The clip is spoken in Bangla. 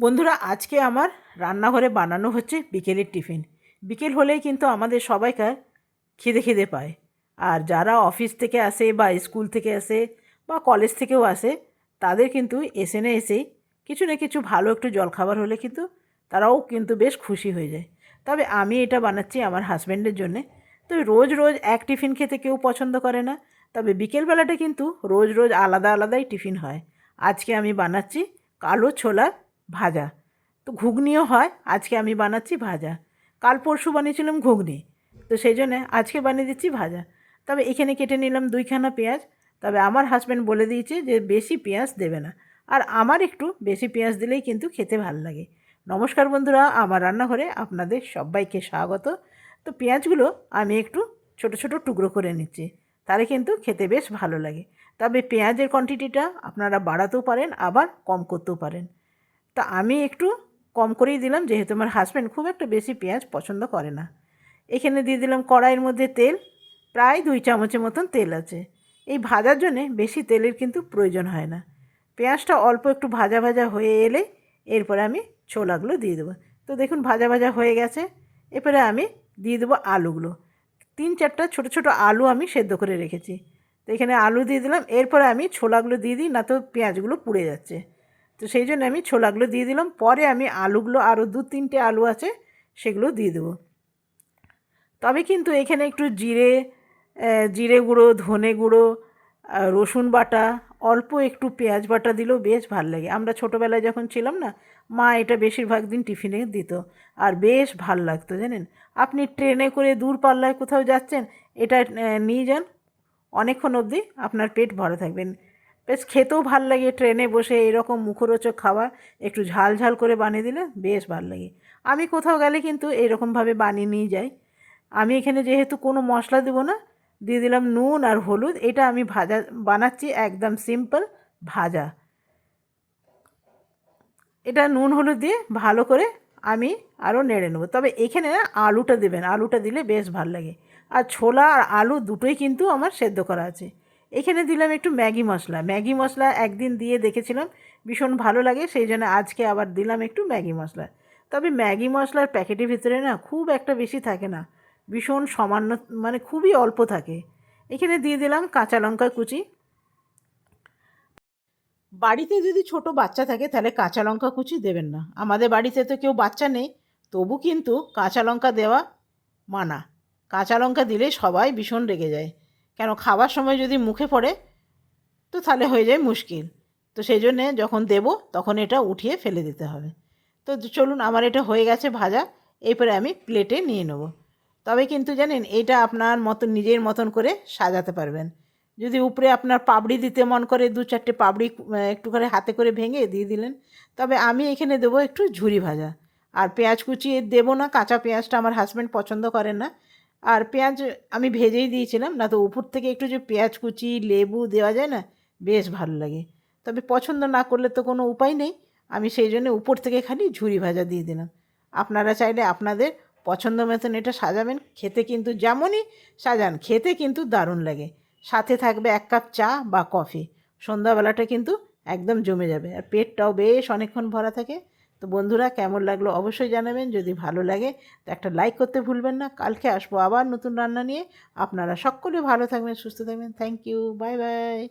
বন্ধুরা, আজকে আমার রান্নাঘরে বানানো হচ্ছে বিকেলের টিফিন। বিকেল হলেই কিন্তু আমাদের সবাইকার খিদে খিদে পায়। আর যারা অফিস থেকে আসে বা স্কুল থেকে আসে বা কলেজ থেকেও আসে, তাদের কিন্তু এসে না এসেই কিছু না কিছু ভালো একটু জলখাবার হলে কিন্তু তারাও কিন্তু বেশ খুশি হয়ে যায়। তবে আমি এটা বানাচ্ছি আমার হাজব্যান্ডের জন্যে। তো রোজ রোজ এক টিফিন খেতে কেউ পছন্দ করে না। তবে বিকেলবেলাটা কিন্তু রোজ রোজ আলাদা আলাদাই টিফিন হয়। আজকে আমি বানাচ্ছি কালো ছোলা ভাজা। তো ঘুগনিও হয়, আজকে আমি বানাচ্ছি ভাজা। কাল পরশু বানিয়েছিলাম ঘুগনি। তো সেই জন্যে আজকে বানিয়ে দিচ্ছি ভাজা। তবে এখানে কেটে নিলাম দুইখানা পেঁয়াজ। তবে আমার হাজব্যান্ড বলে দিয়েছে যে বেশি পেঁয়াজ দেবে না। আর আমার একটু বেশি পেঁয়াজ দিলেই কিন্তু খেতে ভালো লাগে। নমস্কার বন্ধুরা, আমার রান্নাঘরে আপনাদের সবাইকে স্বাগত। তো পেঁয়াজগুলো আমি একটু ছোট ছোট টুকরো করে নিচ্ছি। তাহলে কিন্তু খেতে বেশ ভালো লাগে। তবে পেঁয়াজের কোয়ান্টিটিটা আপনারা বাড়াতেও পারেন, আবার কম করতেও পারেন। তা আমি একটু কম করেই দিলাম, যেহেতু আমার হাজব্যান্ড খুব একটা বেশি পেঁয়াজ পছন্দ করে না। এখানে দিয়ে দিলাম কড়াইয়ের মধ্যে তেল, প্রায় দুই চামচের মতন তেল আছে। এই ভাজার জন্যে বেশি তেলের কিন্তু প্রয়োজন হয় না। পেঁয়াজটা অল্প একটু ভাজা ভাজা হয়ে এলে এরপরে আমি ছোলাগুলো দিয়ে দেবো। তো দেখুন ভাজা ভাজা হয়ে গেছে। এরপরে আমি দিয়ে দেবো আলুগুলো। তিন চারটা ছোট ছোট আলু আমি সেদ্ধ করে রেখেছি। তো এখানে আলু দিয়ে দিলাম। এরপরে আমি ছোলাগুলো দিয়ে দিই, না তো পেঁয়াজগুলো পুড়ে যাচ্ছে। তো সেই জন্য আমি ছোলাগুলো দিয়ে দিলাম। পরে আমি আলুগুলো আরও দু তিনটে আলু আছে, সেগুলো দিয়ে দেবো। তবে কিন্তু এখানে একটু জিরে জিরে গুঁড়ো, ধনে গুঁড়ো রসুন বাটা, অল্প একটু পেঁয়াজ বাটা দিলেও বেশ ভালো লাগে। আমরা ছোটোবেলায় যখন ছিলাম না, মা এটা বেশিরভাগ দিন টিফিনে দিত আর বেশ ভালো লাগতো, জানেন? আপনি ট্রেনে করে দূর পাল্লায় কোথাও যাচ্ছেন, এটা নিয়ে যান। অনেকক্ষণ অবধি আপনার পেট ভরা থাকবেন বেশ খেতেও ভালো লাগে ট্রেনে বসে এরকম মুখরোচক খাবার। একটু ঝাল ঝাল করে বানিয়ে দিলে বেশ ভালো লাগে। আমি কোথাও গেলে কিন্তু এরকমভাবে বানিয়ে নিয়ে যাই। আমি এখানে যেহেতু কোনো মশলা দেবো না, দিয়ে দিলাম নুন আর হলুদ। এটা আমি ভাজা, বানাচ্ছি একদম সিম্পল ভাজা। এটা নুন হলুদ দিয়ে ভালো করে আমি আরও নেড়ে নেব। তবে এখানে না আলুটা দেবেন। আলুটা দিলে বেশ ভালো লাগে। আর ছোলা আর আলু দুটোই কিন্তু আমার সেদ্ধ করা আছে। এখানে দিলাম একটু ম্যাগি মশলা। ম্যাগি মশলা একদিন দিয়ে দেখেছিলাম, ভীষণ ভালো লাগে, সেই জন্য আজকে আবার দিলাম একটু ম্যাগি মশলা। তবে ম্যাগি মশলার প্যাকেটের ভিতরে না খুব একটা বেশি থাকে না, ভীষণ সামান্য মানে খুবই অল্প থাকে। এখানে দিয়ে দিলাম কাঁচা লঙ্কা কুচি। বাড়িতে যদি ছোট বাচ্চা থাকে, তাহলে কাঁচা লঙ্কা কুচি দেবেন না। আমাদের বাড়িতে তো কেউ বাচ্চা নেই, তবু কিন্তু কাঁচা লঙ্কা দেওয়া মানা। কাঁচা লঙ্কা দিলে সবাই ভীষণ রেগে যায়। কেন খাবার সময় যদি মুখে পড়ে তো তাহলে হয়ে যায় মুশকিল। তো সেই জন্যে যখন দেব তখন এটা উঠিয়ে ফেলে দিতে হবে। তো চলুন আমার এটা হয়ে গেছে ভাজা এরপরে আমি প্লেটে নিয়ে নেব। তবে কিন্তু জানেন এটা আপনার মতন নিজের মতন করে সাজাতে পারবেন। যদি উপরে আপনার পাপড়ি দিতে মন করে দু চারটে আহ, একটু করে হাতে করে ভেঙে দিয়ে দিলেন তবে আমি এখানে দেবো একটু ঝুরি ভাজা। আর পেঁয়াজ কুচিয়ে দেবো না কাঁচা পেঁয়াজটা আমার হাজব্যান্ড পছন্দ করেন না। আর পেঁয়াজ আমি ভেজেই দিয়েছিলাম, না তো উপর থেকে একটু যে পেঁয়াজ কুচি, লেবু দেওয়া যায় না, বেশ ভালো লাগে। তবে পছন্দ না করলে তো কোনো উপায় নেই, আমি সেই জন্য উপর থেকে খালি ঝুরি ভাজা দিয়ে দিলাম। আপনারা চাইলে আপনাদের পছন্দ মতন এটা সাজাবেন, খেতে কিন্তু যেমনই সাজান, খেতে কিন্তু দারুণ লাগে। সাথে থাকবে এক কাপ চা বা কফি, সন্ধ্যাবেলাটা কিন্তু একদম জমে যাবে। আর পেটটাও বেশ অনেকক্ষণ ভরা থাকে তো বন্ধুরা কেমন লাগল অবশ্যই জানাবেন, যদি ভালো লাগে তো একটা লাইক করতে ভুলবেন না। কালকে আসব আবার নতুন রান্না নিয়ে। আপনারা সকলে ভালো থাকবেন, সুস্থ থাকবেন। Thank you bye bye